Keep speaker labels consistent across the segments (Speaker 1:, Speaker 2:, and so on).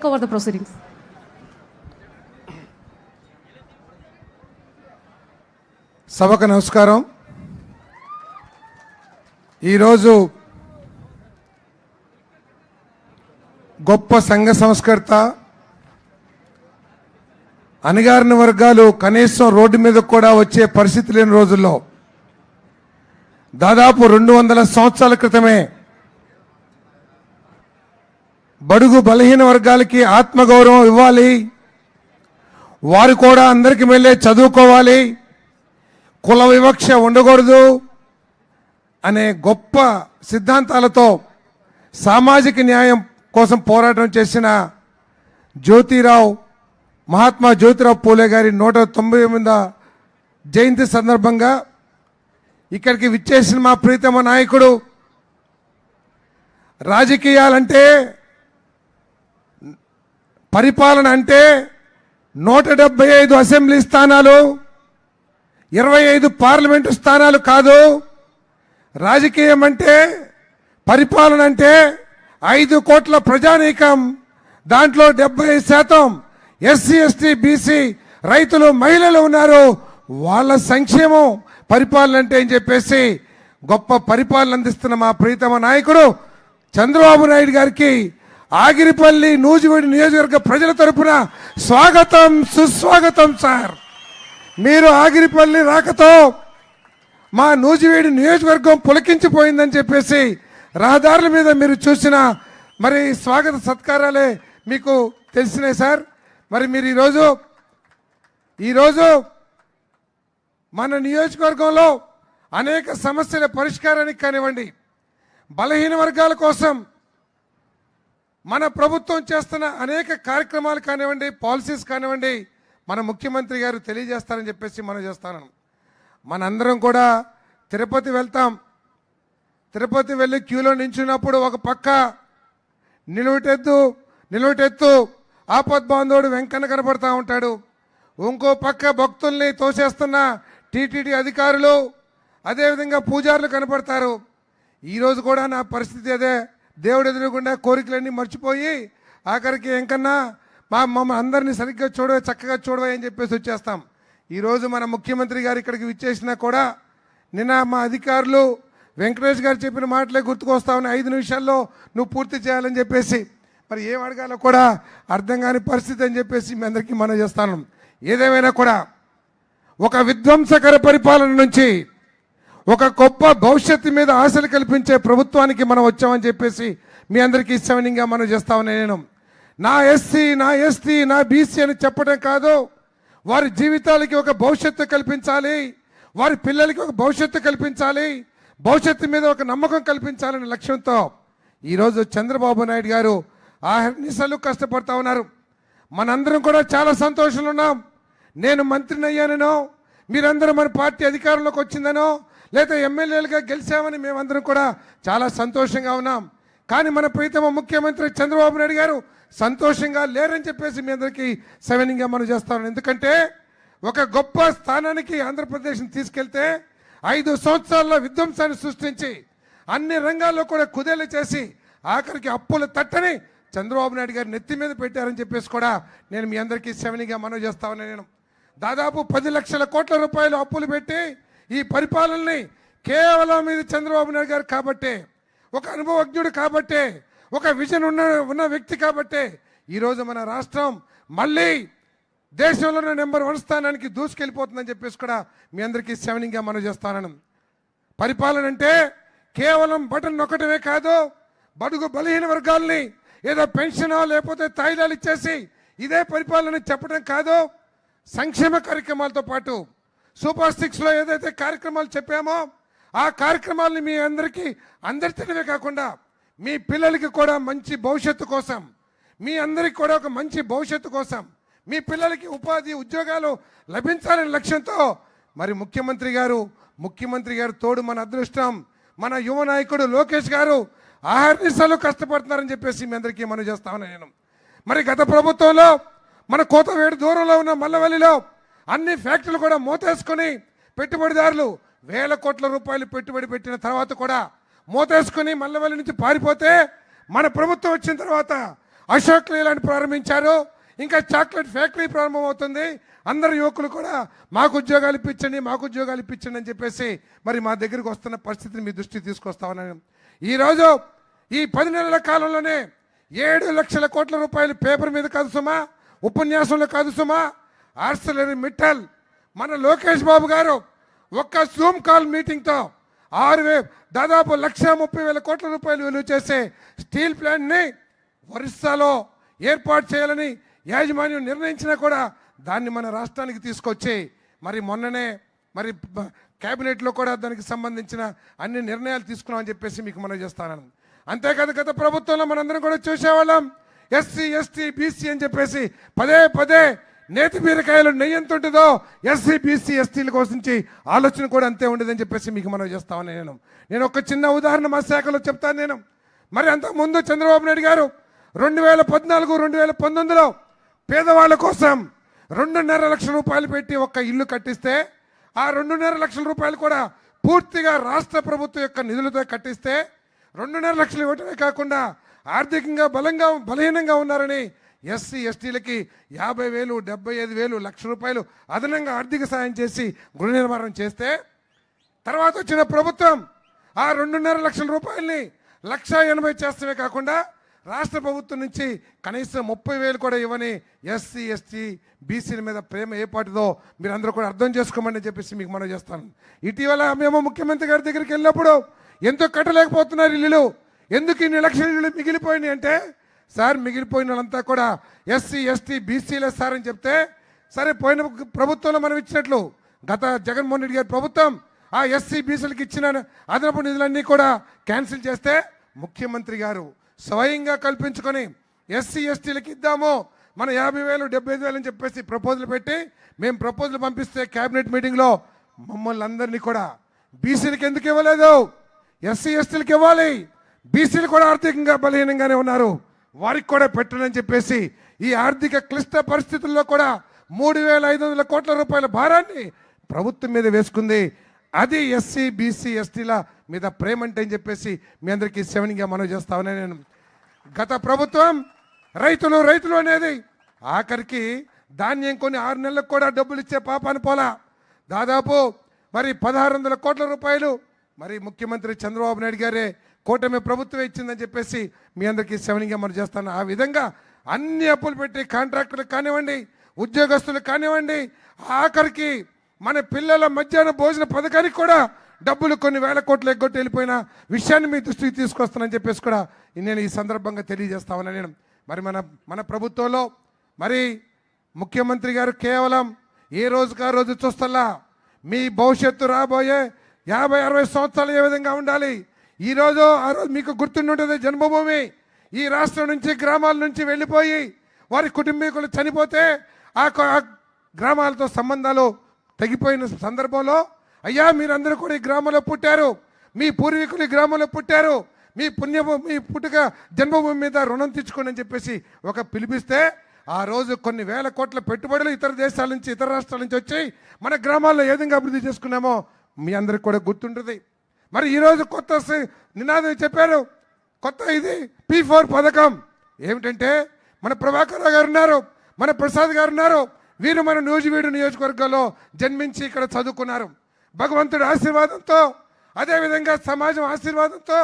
Speaker 1: over the proceedings.
Speaker 2: సభకు నమస్కారం ఈరోజు గొప్ప సంఘ సంస్కర్త అణగారిన వర్గాలు కనీసం రోడ్డు మీద కూడా వచ్చే పరిస్థితి లేని రోజుల్లో దాదాపు రెండు వందల సంవత్సరాల క్రితమే బడుగు బలహీన వర్గాలకి ఆత్మగౌరవం ఇవ్వాలి. వారు కూడా అందరికి వెళ్ళే చదువుకోవాలి. కుల వివక్ష ఉండకూడదు అనే గొప్ప సిద్ధాంతాలతో సామాజిక న్యాయం కోసం పోరాటం చేసిన జ్యోతిరావు మహాత్మా జ్యోతిరావు పూలే గారి నూట తొంభై ఎనిమిది జయంతి సందర్భంగా ఇక్కడికి విచ్చేసిన మా ప్రీతమ నాయకుడు. రాజకీయాలంటే పరిపాలన అంటే నూట డెబ్బై ఐదు అసెంబ్లీ స్థానాలు ఇరవై ఐదు పార్లమెంటు స్థానాలు కాదు. రాజకీయం అంటే పరిపాలన అంటే ఐదు కోట్ల ప్రజానీకం దాంట్లో డెబ్బై శాతం ఎస్సీ ఎస్టీ బీసీ రైతులు మహిళలు ఉన్నారు. వాళ్ళ సంక్షేమం పరిపాలన అంటే అని చెప్పేసి గొప్ప పరిపాలన అందిస్తున్న మా ప్రీతమ నాయకుడు చంద్రబాబు నాయుడు గారికి ఆగిరిపల్లి నూజివీడు నియోజకవర్గ ప్రజల తరపున స్వాగతం సుస్వాగతం సార్. మీరు ఆగిరిపల్లి రాకతో మా నూజివీడు నియోజకవర్గం పులకించిపోయిందని చెప్పేసి రహదారుల మీద మీరు చూసిన మరి స్వాగత సత్కారాలే మీకు తెలిసినాయి సార్. మరి మీరు ఈరోజు ఈరోజు మన నియోజకవర్గంలో అనేక సమస్యల పరిష్కారానికి కానివ్వండి బలహీన వర్గాల కోసం మన ప్రభుత్వం చేస్తున్న అనేక కార్యక్రమాలు కానివ్వండి పాలసీస్ కానివ్వండి మన ముఖ్యమంత్రి గారు తెలియజేస్తారని చెప్పేసి మనం చేస్తాను. మనందరం కూడా తిరుపతి వెళ్తాం. తిరుపతి వెళ్ళి క్యూలో నించున్నప్పుడు ఒక పక్క నిలువటెత్తు నిలువటెత్తు ఆపద్బాంధవుడు వెంకన్న కనబడతా ఉంటాడు. ఇంకో పక్క భక్తుల్ని తోసేస్తున్న టీటీడీ అధికారులు అదేవిధంగా పూజారులు కనపడతారు. ఈరోజు కూడా నా పరిస్థితి అదే. దేవుడు ఎదురుగుండా కోరికలన్నీ మర్చిపోయి ఆఖరికి ఎంకన్నా మా మమ్మల్ని అందరినీ సరిగ్గా చూడవే చక్కగా చూడవే అని చెప్పేసి వచ్చేస్తాం. ఈరోజు మన ముఖ్యమంత్రి గారు ఇక్కడికి విచ్చేసినా కూడా నిన్న మా అధికారులు వెంకటేష్ గారు చెప్పిన మాటలే గుర్తుకొస్తా ఉన్నాయి. ఐదు నిమిషాల్లో నువ్వు పూర్తి చేయాలని చెప్పేసి. మరి ఏం అడగాలో కూడా అర్థం కాని పరిస్థితి అని చెప్పేసి మీ అందరికీ మనం చేస్తాను. ఏదేమైనా కూడా ఒక విధ్వంసకర పరిపాలన నుంచి ఒక గొప్ప భవిష్యత్తు మీద ఆశలు కల్పించే ప్రభుత్వానికి మనం వచ్చామని చెప్పేసి మీ అందరికీ సవనంగా మనం చేస్తామని నేను. నా ఎస్సీ నా ఎస్టీ నా బీసీ అని చెప్పడం కాదు. వారి జీవితాలకి ఒక భవిష్యత్తు కల్పించాలి. వారి పిల్లలకి ఒక భవిష్యత్తు కల్పించాలి. భవిష్యత్తు మీద ఒక నమ్మకం కల్పించాలనే లక్ష్యంతో ఈరోజు చంద్రబాబు నాయుడు గారు ఆ నిశలు కష్టపడతా ఉన్నారు. మనందరం కూడా చాలా సంతోషంలో ఉన్నాం. నేను మంత్రిని అయ్యానో మీరందరూ మన పార్టీ అధికారంలోకి వచ్చిందనో లేదా ఎమ్మెల్యేలుగా గెలిచామని మేమందరం కూడా చాలా సంతోషంగా ఉన్నాం. కానీ మన ప్రీతమ ముఖ్యమంత్రి చంద్రబాబు నాయుడు గారు సంతోషంగా లేరని చెప్పేసి మీ అందరికీ సెవెనింగ్గా మనం చేస్తాను. ఎందుకంటే ఒక గొప్ప స్థానానికి ఆంధ్రప్రదేశ్ని తీసుకెళ్తే ఐదు సంవత్సరాల్లో విధ్వంసాన్ని సృష్టించి అన్ని రంగాల్లో కూడా కుదేలు చేసి ఆఖరికి అప్పులు తట్టని చంద్రబాబు నాయుడు గారు నెత్తి మీద పెట్టారని చెప్పేసి కూడా నేను మీ అందరికీ సెవెనింగ్గా మనం చేస్తామని నేను దాదాపు పది లక్షల కోట్ల రూపాయలు అప్పులు పెట్టి ఈ పరిపాలనని కేవలం ఇది చంద్రబాబు నాయుడు గారు కాబట్టే ఒక అనుభవజ్ఞుడు కాబట్టే ఒక విజన్ ఉన్న ఉన్న వ్యక్తి కాబట్టే ఈరోజు మన రాష్ట్రం మళ్ళీ దేశంలోనే నెంబర్ వన్ స్థానానికి దూసుకెళ్ళిపోతుందని చెప్పేసి కూడా మీ అందరికీ సెవెనింగ్గా మనం చేస్తానని. పరిపాలన అంటే కేవలం బటన్ నొక్కటమే కాదు బడుగు బలహీన వర్గాల్ని ఏదో పెన్షన్ లేకపోతే తాయిదాలు ఇచ్చేసి ఇదే పరిపాలన చెప్పడం కాదు సంక్షేమ కార్యక్రమాలతో పాటు సూపర్ సిక్స్లో ఏదైతే కార్యక్రమాలు చెప్పామో ఆ కార్యక్రమాలని మీ అందరికీ అందరితోనే కాకుండా మీ పిల్లలకి కూడా మంచి భవిష్యత్తు కోసం మీ అందరికి కూడా ఒక మంచి భవిష్యత్తు కోసం మీ పిల్లలకి ఉపాధి ఉద్యోగాలు లభించాలనే లక్ష్యంతో మరి ముఖ్యమంత్రి గారు ముఖ్యమంత్రి గారు తోడు మన అదృష్టం మన యువ నాయకుడు లోకేష్ గారు ఆహర్నిశలు కష్టపడుతున్నారని చెప్పేసి మీ అందరికీ మనం చేస్తామని నేను. మరి గత ప్రభుత్వంలో మన కోతవేడు దూరంలో ఉన్న మల్లవల్లిలో అన్ని ఫ్యాక్టరీలు కూడా మూతేసుకొని పెట్టుబడిదారులు వేల కోట్ల రూపాయలు పెట్టుబడి పెట్టిన తర్వాత కూడా మూతేసుకుని మల్లవల్లి నుంచి పారిపోతే మన ప్రభుత్వం వచ్చిన తర్వాత అశోక్ లీలాండ్ ప్రారంభించారు. ఇంకా చాక్లెట్ ఫ్యాక్టరీ ప్రారంభమవుతుంది. అందరు యువకులు కూడా మాకు ఉద్యోగాలు ఇప్పించండి మాకు ఉద్యోగాలు ఇప్పించండి అని చెప్పేసి మరి మా దగ్గరికి వస్తున్న పరిస్థితిని మీ దృష్టికి తీసుకొస్తామని ఈరోజు ఈ పది నెలల కాలంలోనే ఏడు లక్షల కోట్ల రూపాయలు పేపర్ మీద కాదు సుమా ఉపన్యాసంలో కాదు సుమా ఆర్సలరీ మిట్టల్. మన లోకేష్ బాబు గారు ఒక్క జూమ్ కాల్ మీటింగ్తో ఆరు వే దాదాపు లక్ష ముప్పై వేల కోట్ల రూపాయలు విలువ చేసే స్టీల్ ప్లాంట్ని ఒరిస్సాలో ఏర్పాటు చేయాలని యాజమాన్యం నిర్ణయించినా కూడా దాన్ని మన రాష్ట్రానికి తీసుకొచ్చి మరి మొన్ననే మరి క్యాబినెట్లో కూడా దానికి సంబంధించిన అన్ని నిర్ణయాలు తీసుకున్నామని చెప్పేసి మీకు మనం చేస్తాను అంతేకాదు గత ప్రభుత్వంలో మనందరం కూడా చూసేవాళ్ళం. ఎస్సీ ఎస్టీ బీసీ అని చెప్పేసి పదే పదే నేతి బీరకాయలు నెయ్యి ఎంత ఉంటుందో ఎస్సీ బీసీ ఎస్టీల కోసం ఆలోచన కూడా అంతే ఉండదని చెప్పేసి మీకు మనం చేస్తామని నేను. నేను ఒక చిన్న ఉదాహరణ మా శాఖలో చెప్తాను నేను. మరి అంతకుముందు చంద్రబాబు నాయుడు గారు రెండు వేల పద్నాలుగు రెండు వేల పంతొమ్మిదిలో పేదవాళ్ళ కోసం రెండున్నర లక్షల రూపాయలు పెట్టి ఒక్క ఇల్లు కట్టిస్తే ఆ రెండున్నర లక్షల రూపాయలు కూడా పూర్తిగా రాష్ట్ర ప్రభుత్వం యొక్క నిధులతో కట్టిస్తే రెండున్నర లక్షలు ఇవ్వటమే కాకుండా ఆర్థికంగా బలంగా బలహీనంగా ఉన్నారని ఎస్సీ ఎస్టీలకి యాభై వేలు డెబ్బై ఐదు వేలు లక్ష రూపాయలు అదనంగా ఆర్థిక సాయం చేసి గృహ నిర్మాణం చేస్తే తర్వాత వచ్చిన ప్రభుత్వం ఆ రెండున్నర లక్షల రూపాయల్ని లక్ష ఎనభై చేస్తమే కాకుండా రాష్ట్ర ప్రభుత్వం నుంచి కనీసం ముప్పై వేలు కూడా ఇవ్వని ఎస్సీ ఎస్టీ బీసీల మీద ప్రేమ ఏ పాటిదో మీరు అందరూ కూడా అర్థం చేసుకోమని చెప్పేసి మీకు మనం చేస్తాను. ఇటీవల మేము ముఖ్యమంత్రి గారి దగ్గరికి వెళ్ళినప్పుడు ఎందుకు కట్టలేకపోతున్నారు ఇల్లులు? ఎందుకు ఇన్ని లక్షల ఇల్లు మిగిలిపోయినాయి అంటే సార్ మిగిలిపోయిన వాళ్ళంతా కూడా ఎస్సీ ఎస్టీ బీసీలే సార్ అని చెప్తే సరే పోయిన ప్రభుత్వంలో మనం ఇచ్చినట్లు గత జగన్మోహన్ రెడ్డి గారి ప్రభుత్వం ఆ ఎస్సీ బీసీలకు ఇచ్చిన అదనపు నిధులన్నీ కూడా క్యాన్సిల్ చేస్తే ముఖ్యమంత్రి గారు స్వయంగా కల్పించుకొని ఎస్సీ ఎస్టీలకు ఇద్దాము. మన యాభై వేలు డెబ్బై ఐదు వేలు అని చెప్పేసి ప్రపోజల్ పెట్టి మేము ప్రపోజల్ పంపిస్తే కేబినెట్ మీటింగ్లో మమ్మల్ని అందరినీ కూడా బీసీలకు ఎందుకు ఇవ్వలేదు? ఎస్సీ ఎస్టీలకు ఇవ్వాలి. బీసీలు కూడా ఆర్థికంగా బలహీనంగానే ఉన్నారు. వారికి కూడా పెట్టనని చెప్పేసి ఈ ఆర్థిక క్లిష్ట పరిస్థితుల్లో కూడా మూడు వేల ఐదు వందల కోట్ల రూపాయల భారాన్ని ప్రభుత్వం మీద వేసుకుంది. అది ఎస్సీ బీసీ ఎస్టీల మీద ప్రేమ అంటే అని చెప్పేసి మీ అందరికీ సెవెన్గా మనం చేస్తామని నేను. గత ప్రభుత్వం రైతులు రైతులు అనేది ఆఖరికి ధాన్యం కొన్ని ఆరు నెలలకు కూడా డబ్బులు ఇచ్చే పాపాన్ని పోలా. దాదాపు మరి పదహారు వందల కోట్ల రూపాయలు మరి ముఖ్యమంత్రి చంద్రబాబు నాయుడు గారే కూటమి ప్రభుత్వం ఇచ్చిందని చెప్పేసి మీ అందరికీ సెవెనింగ్ మనం చేస్తాను. ఆ విధంగా అన్ని అప్పులు పెట్టి కాంట్రాక్టులు కానివ్వండి ఉద్యోగస్తులు కానివ్వండి ఆఖరికి మన పిల్లల మధ్యాహ్న భోజన పథకానికి కూడా డబ్బులు కొన్ని వేల కోట్లు ఎగ్గొట్టి వెళ్ళిపోయిన విషయాన్ని మీ దృష్టికి తీసుకొస్తానని చెప్పేసి కూడా నేను ఈ సందర్భంగా తెలియజేస్తామని నేను. మరి మన మన ప్రభుత్వంలో మరి ముఖ్యమంత్రి గారు కేవలం ఏ రోజుకా రోజు చూస్తల్లా? మీ భవిష్యత్తు రాబోయే యాభై అరవై సంవత్సరాలు ఏ విధంగా ఉండాలి? ఈ రోజు ఆ రోజు మీకు గుర్తుండుంటుంది జన్మభూమి. ఈ రాష్ట్రం నుంచి గ్రామాల నుంచి వెళ్ళిపోయి వారి కుటుంబీకులు చనిపోతే ఆ గ్రామాలతో సంబంధాలు తగ్గిపోయిన సందర్భంలో అయ్యా మీరందరూ కూడా ఈ గ్రామంలో పుట్టారు. మీ పూర్వీకులు ఈ గ్రామంలో పుట్టారు. మీ పుణ్యభూ మీ పుట్టుక జన్మభూమి మీద రుణం తెచ్చుకోండి అని చెప్పేసి ఒక పిలిపిస్తే ఆ రోజు కొన్ని వేల కోట్ల పెట్టుబడులు ఇతర దేశాల నుంచి ఇతర రాష్ట్రాల నుంచి వచ్చి మన గ్రామాల్లో ఏ విధంగా అభివృద్ధి చేసుకున్నామో మీ అందరికి కూడా గుర్తుంటుంది. మరి ఈరోజు కొత్త నినాదం చెప్పారు. కొత్త ఇది పీ ఫోర్ పథకం. ఏమిటంటే మన ప్రభాకర్ గారు ఉన్నారు మన ప్రసాద్ గారు ఉన్నారు. వీరు మన నూజివీడు నియోజకవర్గంలో జన్మించి ఇక్కడ చదువుకున్నారు. భగవంతుడి ఆశీర్వాదంతో అదేవిధంగా సమాజం ఆశీర్వాదంతో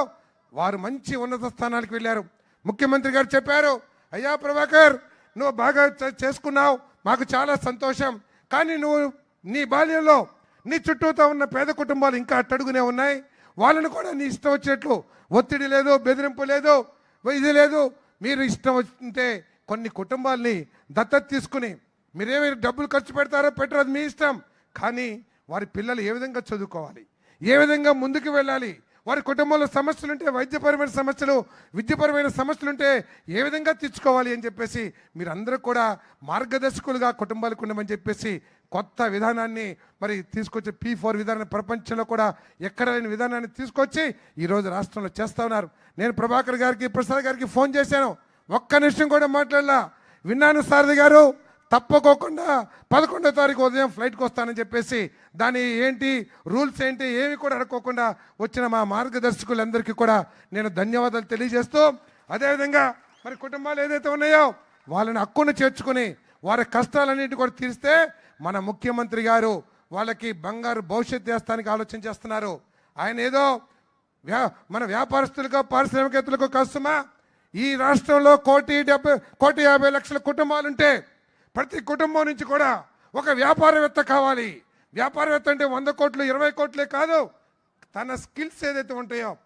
Speaker 2: వారు మంచి ఉన్నత స్థానాలకు వెళ్ళారు. ముఖ్యమంత్రి గారు చెప్పారు అయ్యా ప్రభాకర్ నువ్వు బాగా చేసుకున్నావు మాకు చాలా సంతోషం. కానీ నువ్వు నీ బాల్యంలో నీ చుట్టూతో ఉన్న పేద కుటుంబాలు ఇంకా అట్టడుగునే ఉన్నాయి. వాళ్ళని కూడా నీ ఇష్టం వచ్చినట్లు. ఒత్తిడి లేదు బెదిరింపు లేదు ఇది లేదు. మీరు ఇష్టం వచ్చింటే కొన్ని కుటుంబాల్ని దత్తత తీసుకుని మీరేమి డబ్బులు ఖర్చు పెడతారో పెట్టరు అది మీ ఇష్టం. కానీ వారి పిల్లలు ఏ విధంగా చదువుకోవాలి? ఏ విధంగా ముందుకు వెళ్ళాలి? వారి కుటుంబంలో సమస్యలు ఉంటే వైద్యపరమైన సమస్యలు విద్యపరమైన సమస్యలు ఉంటే ఏ విధంగా తీర్చుకోవాలి అని చెప్పేసి మీరందరూ కూడా మార్గదర్శకులుగా కుటుంబాలకు ఉండమని చెప్పేసి కొత్త విధానాన్ని మరి తీసుకొచ్చి పీ ఫోర్ విధానాన్ని ప్రపంచంలో కూడా ఎక్కడ లేని విధానాన్ని తీసుకొచ్చి ఈరోజు రాష్ట్రంలో చేస్తా ఉన్నారు. నేను ప్రభాకర్ గారికి ప్రసాద్ గారికి ఫోన్ చేశాను. ఒక్క నిమిషం కూడా మాట్లాడలా. విన్నాను సారథి గారు. తప్పకోకుండా పదకొండో తారీఖు ఉదయం ఫ్లైట్కి వస్తానని చెప్పేసి దాని ఏంటి రూల్స్ ఏంటి ఏమి కూడా అడుక్కోకుండా వచ్చిన మా మార్గదర్శకులందరికీ కూడా నేను ధన్యవాదాలు తెలియజేస్తూ అదేవిధంగా మరి కుటుంబాలు ఏదైతే ఉన్నాయో వాళ్ళని హక్కును చేర్చుకుని వారి కష్టాలన్నింటి కూడా తీరిస్తే మన ముఖ్యమంత్రి గారు వాళ్ళకి బంగారు భవిష్యత్ చేస్తానికి ఆలోచన చేస్తున్నారు. ఆయన ఏదో వ్యా మన వ్యాపారస్తులకు పారిశ్రామికవేత్తలకు కష్టమా? ఈ రాష్ట్రంలో కోటి డెబ్బై కోటి యాభై లక్షల కుటుంబాలుంటే ప్రతి కుటుంబం నుంచి కూడా ఒక వ్యాపారవేత్త కావాలి. వ్యాపారవేత్త అంటే వంద కోట్లు ఇరవై కోట్లే కాదు. తన స్కిల్స్ ఏదైతే ఉంటాయో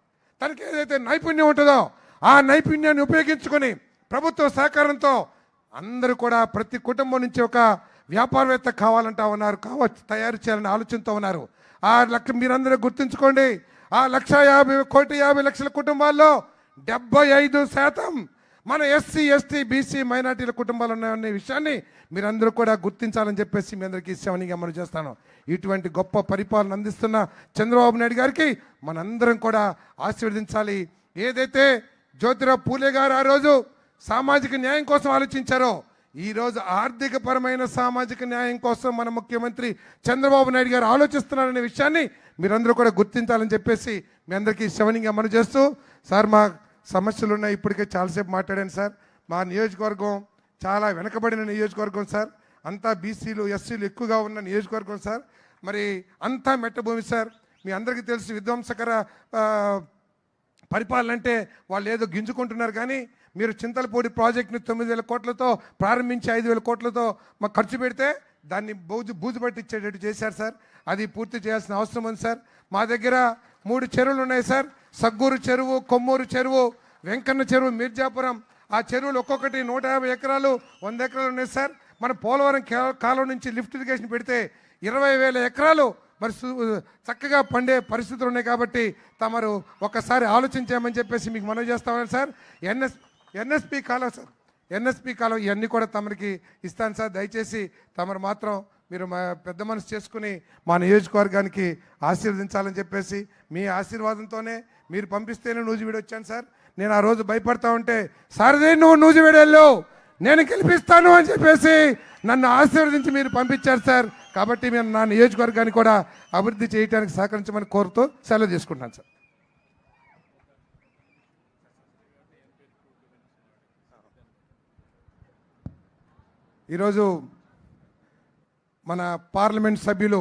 Speaker 2: తనకి ఏదైతే నైపుణ్యం ఉంటుందో ఆ నైపుణ్యాన్ని ఉపయోగించుకొని ప్రభుత్వ సహకారంతో అందరూ కూడా ప్రతి కుటుంబం నుంచి ఒక వ్యాపారవేత్త కావాలంటా ఉన్నారు. కావచ్చు తయారు చేయాలని ఆలోచనతో ఉన్నారు. ఆ లక్ష మీరందరూ గుర్తుంచుకోండి. ఆ లక్ష యాభై కోటి యాభై లక్షల కుటుంబాల్లో డెబ్బై ఐదు శాతం మన ఎస్సీ ఎస్టీ బీసీ మైనార్టీల కుటుంబాలు ఉన్నాయనే విషయాన్ని మీరందరూ కూడా గుర్తించాలని చెప్పేసి మీ అందరికీ ఇస్తామని అమలు చేస్తాను. ఇటువంటి గొప్ప పరిపాలన అందిస్తున్న చంద్రబాబు నాయుడు గారికి మనందరం కూడా ఆశీర్వదించాలి. ఏదైతే జ్యోతిరావు పూలే గారు ఆ రోజు సామాజిక న్యాయం కోసం ఆలోచించారో ఈరోజు ఆర్థిక పరమైన సామాజిక న్యాయం కోసం మన ముఖ్యమంత్రి చంద్రబాబు నాయుడు గారు ఆలోచిస్తున్నారనే విషయాన్ని మీరందరూ కూడా గుర్తించాలని చెప్పేసి మీ అందరికీ శవనింగ్ అమలు చేస్తూ సార్ మా సమస్యలు ఉన్నాయి ఇప్పటికే చాలాసేపు మాట్లాడాను సార్. మా నియోజకవర్గం చాలా వెనకబడిన నియోజకవర్గం సార్. అంతా బీసీలు ఎస్సీలు ఎక్కువగా ఉన్న నియోజకవర్గం సార్. మరి అంతా మెట్టభూమి సార్. మీ అందరికీ తెలుసు విధ్వంసకర పరిపాలన అంటే వాళ్ళు ఏదో గింజుకుంటున్నారు కానీ మీరు చింతలపూడి ప్రాజెక్ట్ని తొమ్మిది వేల కోట్లతో ప్రారంభించి ఐదు వేల కోట్లతో మాకు ఖర్చు పెడితే దాన్ని బూజు బూజు పట్టించేటట్టు చేశారు సార్. అది పూర్తి చేయాల్సిన అవసరం ఉంది సార్. మా దగ్గర మూడు చెరువులు ఉన్నాయి సార్. సగ్గూరు చెరువు కొమ్మూరు చెరువు వెంకన్న చెరువు మిర్జాపురం. ఆ చెరువులు ఒక్కొక్కటి నూట యాభై ఎకరాలు వంద ఎకరాలు ఉన్నాయి సార్. మన పోలవరం కాలం నుంచి లిఫ్ట్ ఇరిగేషన్ పెడితే ఇరవై వేల ఎకరాలు మరి చక్కగా పండే పరిస్థితులు ఉన్నాయి కాబట్టి తమరు ఒక్కసారి ఆలోచించామని చెప్పేసి మీకు మనవి చేస్తామని సార్. ఎన్ఎస్ ఎన్ఎస్పి కాలం సార్. ఎన్ఎస్పి కాలం ఇవన్నీ కూడా తమరికి ఇస్తాను సార్. దయచేసి తమరు మాత్రం మీరు మా పెద్ద మనసు చేసుకుని మా నియోజకవర్గానికి ఆశీర్వదించాలని చెప్పేసి మీ ఆశీర్వాదంతోనే మీరు పంపిస్తేనే నూజివీడు వచ్చాను సార్. నేను ఆ రోజు భయపడతా ఉంటే సారదే నువ్వు నూజివీడు వెళ్ళావు. నేను గెలిపిస్తాను అని చెప్పేసి నన్ను ఆశీర్వదించి మీరు పంపించారు సార్. కాబట్టి మేము నా నియోజకవర్గాన్ని కూడా అభివృద్ధి చేయడానికి సహకరించమని కోరుతూ సెలవు తీసుకుంటాను సార్. ఈరోజు మన పార్లమెంట్ సభ్యులు